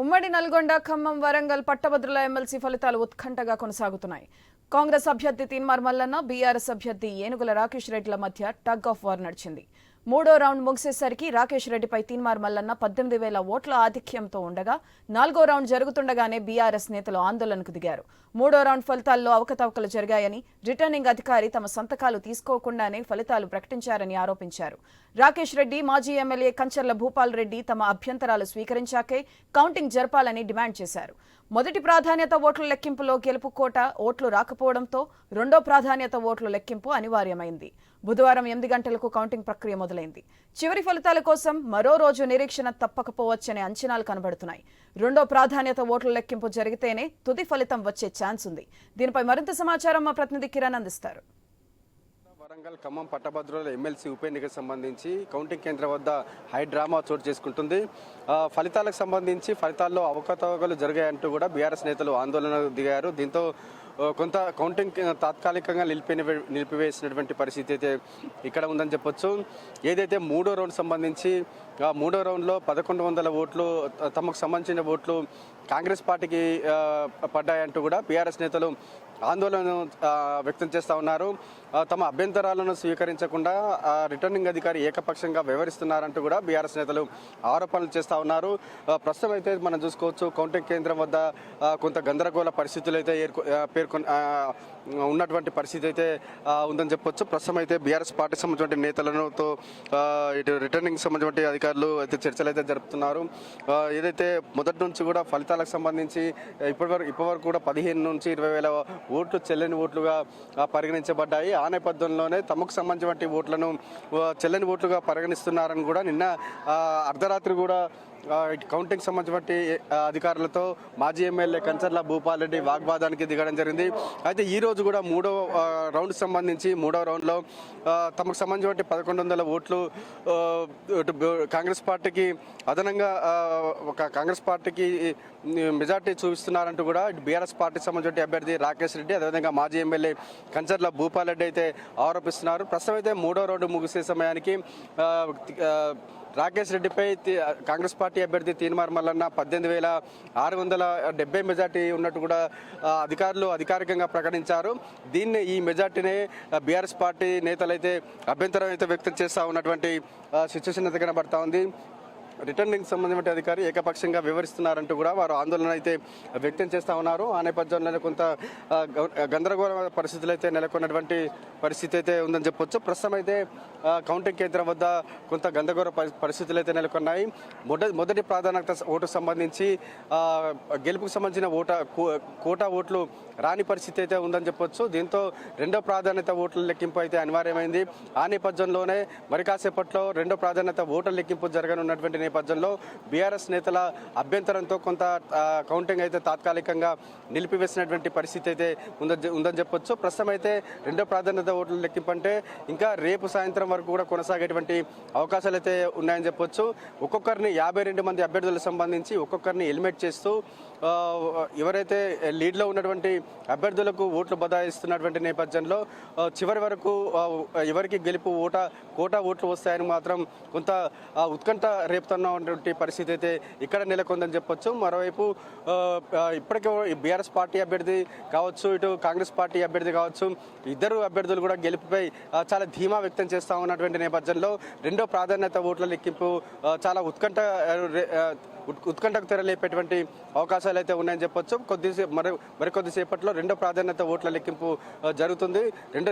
ఉమ్మడి నల్గొండ ఖమ్మం వరంగల్ పట్టభద్రుల ఎమ్మెల్సీ ఫలితాలు ఉత్కంఠగా కొనసాగుతున్నాయి. కాంగ్రెస్ అభ్యర్థి తీన్మార్ మల్లన్న బీఆర్ఎస్ అభ్యర్థి ఏనుగుల రాకేష్ రెడ్డిల మధ్య టగ్ ఆఫ్ వార్ నడిచింది. మూడో రౌండ్ ముగిసేసరికి రాకేష్ రెడ్డిపై తీన్మార్ మల్లన్న పద్దెనిమిది వేల ఓట్ల ఆధిక్యంతో ఉండగా నాలుగో రౌండ్ జరుగుతుండగానే బీఆర్ఎస్ నేతలు ఆందోళనకు దిగారు. మూడో రౌండ్ ఫలితాల్లో అవకతవకలు జరిగాయని రిటర్నింగ్ అధికారి తమ సంతకాలు తీసుకోకుండానే ఫలితాలు ప్రకటించారని ఆరోపించారు. రాకేష్ రెడ్డి మాజీ ఎమ్మెల్యే కంచర్ల భూపాల్ రెడ్డి తమ అభ్యంతరాలు స్వీకరించాకే కౌంటింగ్ జరపాలని డిమాండ్ చేశారు. మొదటి ప్రాధాన్యత ఓట్ల లెక్కింపులో గెలుపు కోట ఓట్లు రాకపోవడంతో రెండో ప్రాధాన్యత ఓట్ల లెక్కింపు అనివార్యమైంది. బుధవారం ఎనిమిది గంటలకు కౌంటింగ్ ప్రక్రియ మొదలైంది. చివరి ఫలితాల కోసం మరో రోజు నిరీక్షణ తప్పకపోవచ్చనే అంచనాలు కనబడుతున్నాయి. రెండో ప్రాధాన్యత ఓట్ల లెక్కింపు జరిగితేనే తుది ఫలితం వచ్చే ఛాన్స్ ఉంది. దీనిపై మరింత సమాచారం మా ప్రతినిధి కిరణ్ అందిస్తారు. వరంగల్ ఖమ్మం పట్టభద్రుల ఎమ్మెల్సీ ఉప ఎన్నికకు సంబంధించి కౌంటింగ్ కేంద్రం వద్ద హై డ్రామా చోటు చేసుకుంటుంది. ఫలితాలకు సంబంధించి ఫలితాల్లో అవకతవకలు జరిగాయంటూ కూడా బీఆర్ఎస్ నేతలు ఆందోళన దిగారు. దీంతో కొంత కౌంటింగ్ తాత్కాలికంగా నిలిపిన నిలిపివేసినటువంటి పరిస్థితి అయితే ఇక్కడ ఉందని చెప్పొచ్చు. ఏదైతే మూడో రౌండ్ సంబంధించి ఆ మూడో రౌండ్లో పదకొండు వందల ఓట్లు తమకు సంబంధించిన ఓట్లు కాంగ్రెస్ పార్టీకి పడ్డాయంటూ కూడా బీఆర్ఎస్ నేతలు ఆందోళన వ్యక్తం చేస్తూ ఉన్నారు. తమ అభ్యంతరాలను స్వీకరించకుండా రిటర్నింగ్ అధికారి ఏకపక్షంగా వ్యవహరిస్తున్నారంటూ కూడా బీఆర్ఎస్ నేతలు ఆరోపణలు చేస్తూ ఉన్నారు. ప్రస్తుతం అయితే మనం చూసుకోవచ్చు కౌంటింగ్ కేంద్రం వద్ద కొంత గందరగోళ పరిస్థితులు అయితే ఏర్కొ- పేర్కొని ఉన్నటువంటి పరిస్థితి అయితే ఉందని చెప్పొచ్చు. ప్రస్తుతం అయితే బీఆర్ఎస్ పార్టీ సంబంధించిన నేతలతో ఇటు రిటర్నింగ్ సంబంధించిన అధికారులు అయితే చర్చలు అయితే జరుపుతున్నారు. ఏదైతే మొదటి నుంచి కూడా ఫలితాలకు సంబంధించి ఇప్పటివరకు ఇప్పటివరకు కూడా పదిహేను నుంచి ఇరవై వేల ఓట్లు చెల్లని ఓట్లుగా పరిగణించబడ్డాయి. ఆ నేపథ్యంలోనే తమకు సంబంధించిన ఓట్లను చెల్లని ఓట్లుగా పరిగణిస్తున్నారని కూడా నిన్న అర్ధరాత్రి కూడా కౌంటింగ్ సంబంధించిన ఆ, అధికారులతో మాజీ ఎమ్మెల్యే కంచర్ల భూపాల్ రెడ్డి వాగ్వాదానికి దిగడం జరిగింది. అయితే ఈ రోజు కూడా మూడో రౌండ్ సంబంధించి మూడో రౌండ్లో తమకు సంబంధించిన పదకొండు వందల ఓట్లు కాంగ్రెస్ పార్టీకి అదనంగా ఒక కాంగ్రెస్ పార్టీకి మెజార్టీ చూపిస్తున్నారంటూ కూడా బీఆర్ఎస్ పార్టీకి సంబంధించిన అభ్యర్థి రాకేష్ రెడ్డి అదేవిధంగా మాజీ ఎమ్మెల్యే కంచర్ల భూపాల్ రెడ్డి అయితే ఆరోపిస్తున్నారు. ప్రస్తుతం అయితే మూడో రౌండ్ ముగిసే సమయానికి రాకేష్ రెడ్డిపై కాంగ్రెస్ పార్టీ అభ్యర్థి తీన్మార్ మల్లన్న పద్దెనిమిది వేల ఆరు వందల డెబ్బై మెజార్టీ ఉన్నట్టు కూడా అధికారులు అధికారికంగా ప్రకటించారు. దీన్ని ఈ మెజార్టీనే బీఆర్ఎస్ పార్టీ నేతలు అయితే అభ్యంతరం అయితే వ్యక్తం చేస్తూ ఉన్నటువంటి సిచ్యువేషన్ అయితే కనబడతా ఉంది. రిటర్నింగ్ సంబంధించిన అధికారి ఏకపక్షంగా వివరిస్తున్నారంటూ కూడా వారు ఆందోళన అయితే వ్యక్తం చేస్తూ ఉన్నారు. ఆ నేపథ్యంలో కొంత గందరగోళ పరిస్థితులు అయితే నెలకొన్నటువంటి పరిస్థితి అయితే ఉందని చెప్పొచ్చు. ప్రస్తుతం అయితే కౌంటింగ్ కేంద్రం వద్ద కొంత గందరగోళ పరి- పరిస్థితులు అయితే నెలకొన్నాయి. మొదటి మొదటి ప్రాధాన్యత ఓటు సంబంధించి గెలుపుకు సంబంధించిన ఓట కో- కోటా ఓట్లు రాని పరిస్థితి అయితే ఉందని చెప్పొచ్చు. దీంతో రెండో ప్రాధాన్యత ఓట్ల లెక్కింపు అయితే అనివార్యమైంది. ఆ నేపథ్యంలోనే మరి కాసేపట్లో రెండో ప్రాధాన్యత ఓట్ల లెక్కింపు జరగనున్నటువంటి నేపథ్యంలో బీఆర్ఎస్ నేతల అభ్యంతరంతో కొంత కౌంటింగ్ అయితే తాత్కాలికంగా నిలిపివేసినటువంటి పరిస్థితి అయితే ఉందని ఉందని చెప్పొచ్చు. ప్రస్తుతం అయితే రెండో ప్రాధాన్యత ఓట్ల లెక్కింపు అంటే ఇంకా రేపు సాయంత్రం వరకు కూడా కొనసాగేటువంటి అవకాశాలు అయితే ఉన్నాయని చెప్పొచ్చు. ఒక్కొక్కరిని యాభై రెండు మంది అభ్యర్థులకు సంబంధించి ఒక్కొక్కరిని ఎలిమినేట్ చేస్తూ ఎవరైతే లీడ్లో ఉన్నటువంటి అభ్యర్థులకు ఓట్లు బదాయిస్తున్నటువంటి నేపథ్యంలో చివరి వరకు ఎవరికి గెలుపు ఓట కోటా ఓట్లు వస్తాయని మాత్రం కొంత ఉత్కంఠ రేపు రేపుతున్నటువంటి పరిస్థితి అయితే ఇక్కడ నెలకొందని చెప్పొచ్చు. మరోవైపు ఇప్పటికే బీఆర్ఎస్ పార్టీ అభ్యర్థి కావచ్చు ఇటు కాంగ్రెస్ పార్టీ అభ్యర్థి కావచ్చు ఇద్దరు అభ్యర్థులు కూడా గెలుపుపై చాలా ధీమా వ్యక్తం చేస్తా ఉన్నటువంటి నేపథ్యంలో రెండో ప్రాధాన్యత ఓట్ల లెక్కింపు చాలా ఉత్కంఠ ఉత్కంఠకు తెరలేపేటువంటి అవకాశాలు అయితే ఉన్నాయని చెప్పొచ్చు. కొద్దిసేపు మరి మరికొద్దిసేపట్లో రెండో ప్రాధాన్యత ఓట్ల లెక్కింపు జరుగుతుంది. రెండో